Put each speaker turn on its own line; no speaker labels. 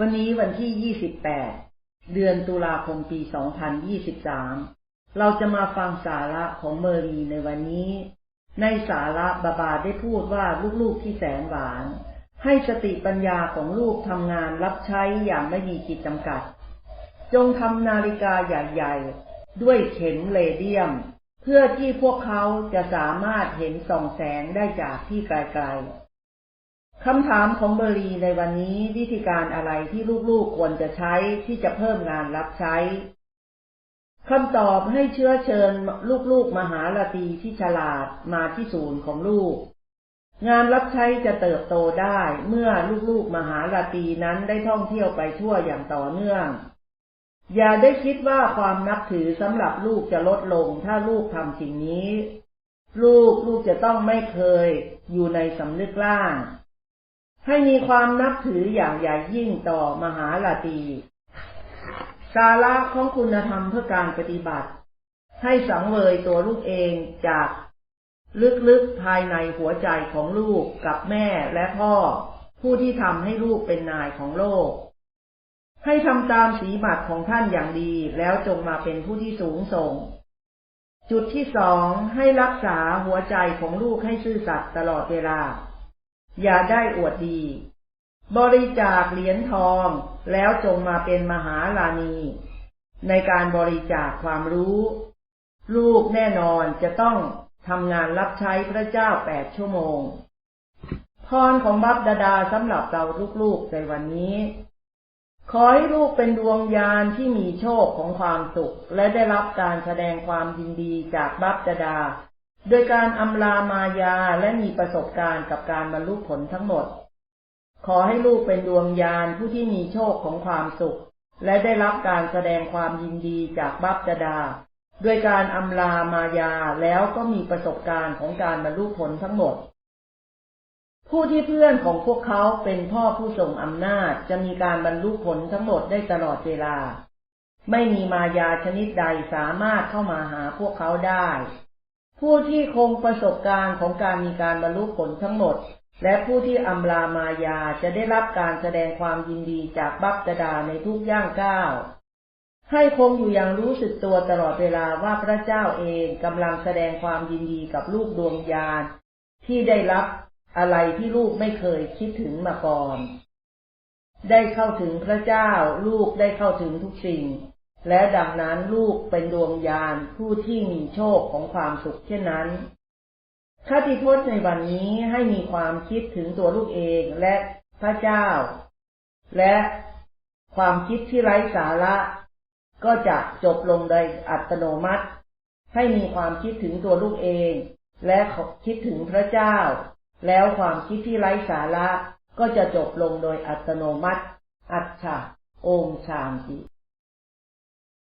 วันนี้วันที่28เดือนตุลาคมปี2023เราจะมาฟังสาระของเมอรีในวันนี้ ในสาระบาบาได้พูดว่าลูกๆที่แสนหวาน ให้สติปัญญาของลูกทำงานรับใช้อย่างไม่มีขีดจำกัด จงทำนาฬิกาใหญ่ๆ ด้วยเข็มเลเดียม เพื่อที่พวกเขาจะสามารถเห็นส่องแสงได้จากที่ไกลๆ คำถามของเบอรีในวันนี้วิธีการอะไรที่ลูกๆควรจะใช้ที่จะเพิ่มงานรับใช้คำตอบให้เชื้อเชิญลูกๆมหาลาตีที่ฉลาดมาที่ศูนย์ของลูก งานรับใช้จะเติบโตได้เมื่อลูกๆมหาลาตีนั้นได้ท่องเที่ยวไปทั่วอย่างต่อเนื่อง อย่าได้คิดว่าความนับถือสำหรับลูกจะลดลงถ้าลูกทำสิ่งนี้ ลูกลูกจะต้องไม่เคยอยู่ในสำนึกล่าง ให้มีความนับถืออย่างใหญ่ยิ่งต่อมหาลาตีสาระของคุณธรรมเพื่อการปฏิบัติ ให้สังเวยตัวลูกเองจากลึกๆภายในหัวใจของลูกกับแม่และพ่อ ผู้ที่ทำให้ลูกเป็นนายของโลก ให้ทำตามสีบัตรของท่านอย่างดีแล้วจงมาเป็นผู้ที่สูงส่ง จุดที่สองให้รักษาหัวใจของลูกให้ซื่อสัตย์ตลอดเวลา อย่าได้อวดดี บริจาคเหรียญทองแล้วจงมาเป็นมหาลานีในการบริจาคความรู้ ลูกแน่นอนจะต้องทำงานรับใช้พระเจ้าแปดชั่วโมง พรของบัพดาดาสำหรับเราลูกๆในวันนี้ ขอให้ลูกเป็นดวงยานที่มีโชคของความสุข และได้รับการแสดงความยินดีจากบัพดาดา โดยการอำลามายาและมีประสบการณ์กับการบรรลุผลทั้งหมด ขอให้ลูกเป็นดวงยานผู้ที่มีโชคของความสุข และได้รับการแสดงความยินดีจากบัพดาดา ด้วยการอำลามายาแล้วก็มีประสบการณ์ของการบรรลุผลทั้งหมด ผู้ที่เพื่อนของพวกเขาเป็นพ่อผู้ทรงอำนาจจะมีการบรรลุผลทั้งหมดได้ตลอดเวลา ไม่มีมายาชนิดใดสามารถเข้ามาหาพวกเขาได้ ผู้ที่คงประสบการณ์ของการมีการบรรลุผลทั้งหมด และผู้ที่อำลามายาจะได้รับการแสดงความยินดีจากบัพดาในทุกย่างก้าวให้คงอยู่อย่างรู้สึกตัวตลอดเวลาว่าพระเจ้าเองกำลังแสดงความยินดีกับลูกดวงยานที่ได้รับอะไรที่ลูกไม่เคยคิดถึงมาก่อน ได้เข้าถึงพระเจ้า ลูกได้เข้าถึงทุกสิ่ง และดังนั้นลูกเป็นดวงยานผู้ที่มีโชคของความสุขเช่นนั้นคติพจน์ในวันนี้ให้มีความคิดถึงตัวลูกเองและพระเจ้า และความคิดที่ไร้สาระก็จะจบลงโดยอัตโนมัติ ให้มีความคิดถึงตัวลูกเอง และคิดถึงพระเจ้า แล้วความคิดที่ไร้สาระก็จะจบลงโดยอัตโนมัติ อัจฉาโอมชามติ